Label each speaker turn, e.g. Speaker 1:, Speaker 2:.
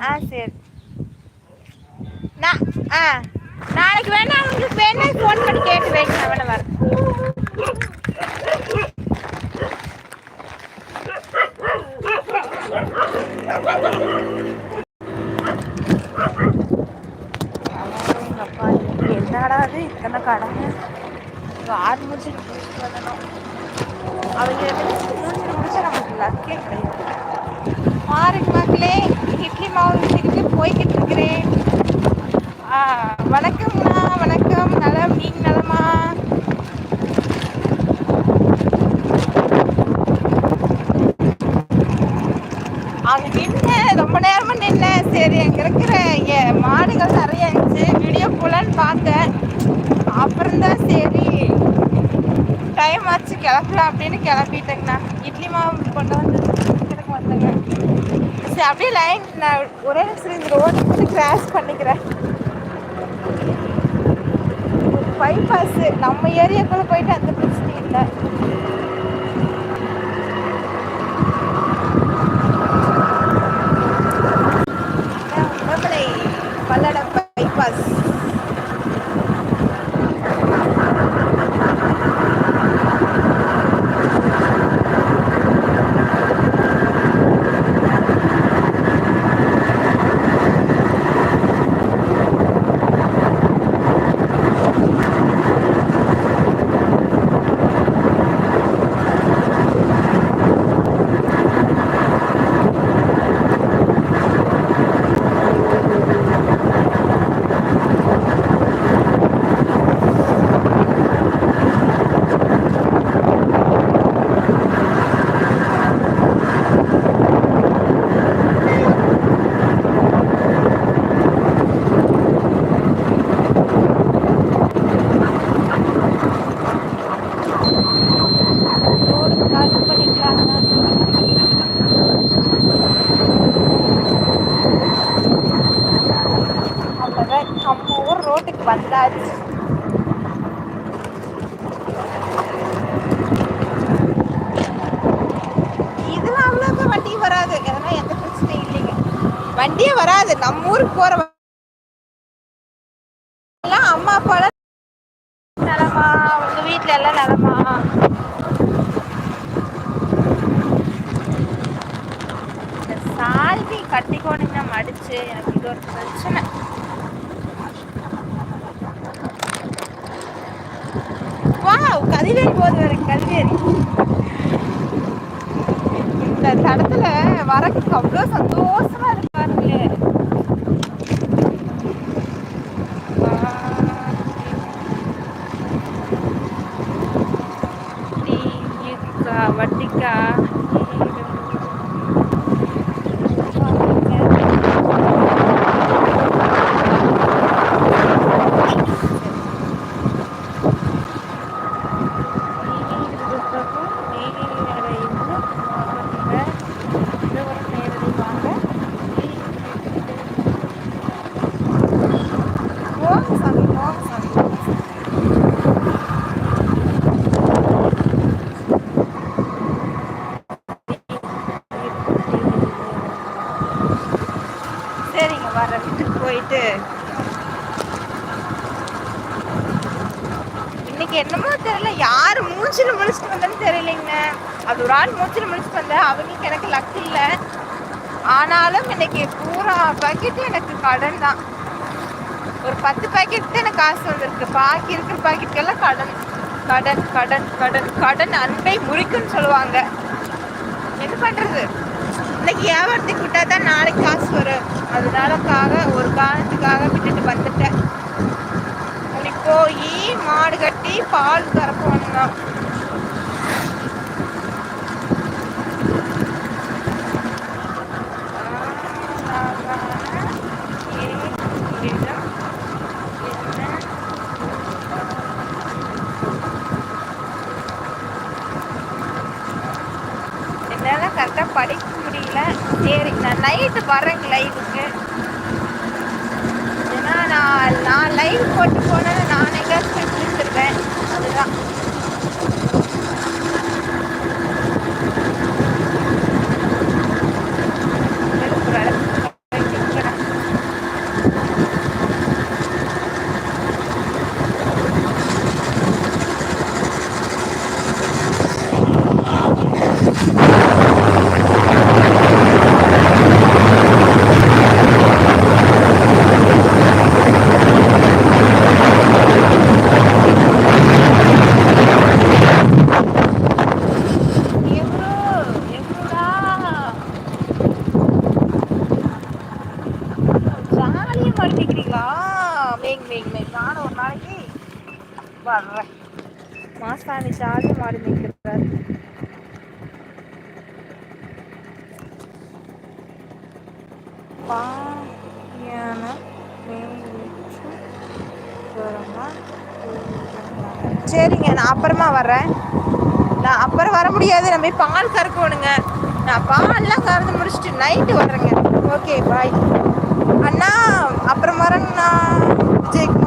Speaker 1: ஆ சரி. நான் ஆ. நாளைக்கு வேணா உங்களுக்கு வேணா ஃபோன் பண்ணி கேட்டு வைங்க நான் வேணா வரேன் என்னடா அது இத்தனை கடமை இங்க ஆறு முடிச்சுட்டு முடிச்சுட்டு அவங்க முடிச்சுட்டு முடிச்சா நமக்கு லக்கே கிடையாது. பாருங்க மக்களே இட்லி மாவு வச்சுக்கிட்டு போய்கிட்டு இருக்கிறேன் வணக்கம்ண்ணா வணக்கம். நலம் நீங்க நலமா? அங்க நின்று ரொம்ப நேரமா நின்ன சரி அங்க இருக்கிற என் மாடுகள் நிறைய இருந்துச்சு வீடியோ போலன்னு பார்த்தேன். அப்புறம் தான் சரி டைம் ஆச்சு கிளம்பலாம் அப்படின்னு கிளம்பிட்டேங்கண்ணா. இட்லி மாவு கொண்டு வந்து வந்தேங்க சரி அப்படியே லைன் நான் ஒரே நிமிஷம் இந்த ரோடு மட்டும் கிராஸ் பண்ணிக்கிறேன். பைபாஸ் நம்ம ஏரியாக்குள்ளே போயிட்டு அந்த பிரச்சனை இல்லை. வண்டியே வராது. நம்ம ஊருக்கு போற எல்லாம் அம்மா அப்பாலாம் நலமா? உங்க வீட்ல எல்லாம் நலமா? இந்த சால்வி கட்டிக்கோணுங்க மடிச்சு. எனக்கு இது ஒரு பிரச்சனை. வா கதிவேரி போது வர கதிவேரி இந்த தடத்துல வரக்கு அவ்வளோ சந்தோஷமா இருக்கு. வட்டிக்கா போங்க சாமி போங்க சாமி சரிங்க வர வீட்டுக்கு போயிட்டு இன்னைக்கு என்னமோ தெரியல யாரு மூச்சில் முழிச்சிட்டு வந்தேன்னு தெரியலைங்க. அது ஒரு ஆள் மூச்சில் முழிச்சிட்டு வந்தேன் அவங்களுக்கு எனக்கு லக் இல்லை. ஆனாலும் இன்னைக்கு பூரா பாக்கெட் எனக்கு கடன் தான் ஒரு பத்து பாக்கெட் தான் எனக்கு காசு வந்திருக்கு. பாக்கி இருக்கிற பாக்கெட்டுக்கெல்லாம் கடன். கடன் கடன் கடன். கடன் அன்பை முறிக்குன்னு சொல்லுவாங்க. என்ன பண்றது? இன்னைக்கு வியாபாரத்துக்கு விட்டா தான் நாளைக்கு காசு வரும். அதனாலக்காக ஒரு காரணத்துக்காக விட்டுட்டு வந்துட்டேன். போய் மாடு கட்டி பால் கறப்போங்க கரெக்டாக படிக்க முடியல. சரி நான் நைட்டு வரேங்க லைவுக்கு ஏன்னா நான் நான் லைவ் போட்டு போனேன் வர்றேன். மாஸ் ஃபேன் சார்ஜ் மாடி நிற்கிறார் பாயான சரிங்க நான் அப்புறமா வர்றேன். நான் அப்புறம் வர முடியாது. நம்ம பால் கறக்கணுங்க. நான் பால்லாம் கறந்து முடிச்சுட்டு நைட்டு வர்றேங்க. ஓகே பாய் அண்ணா அப்புறம் வரேங்கண்ணா விஜய்க்கு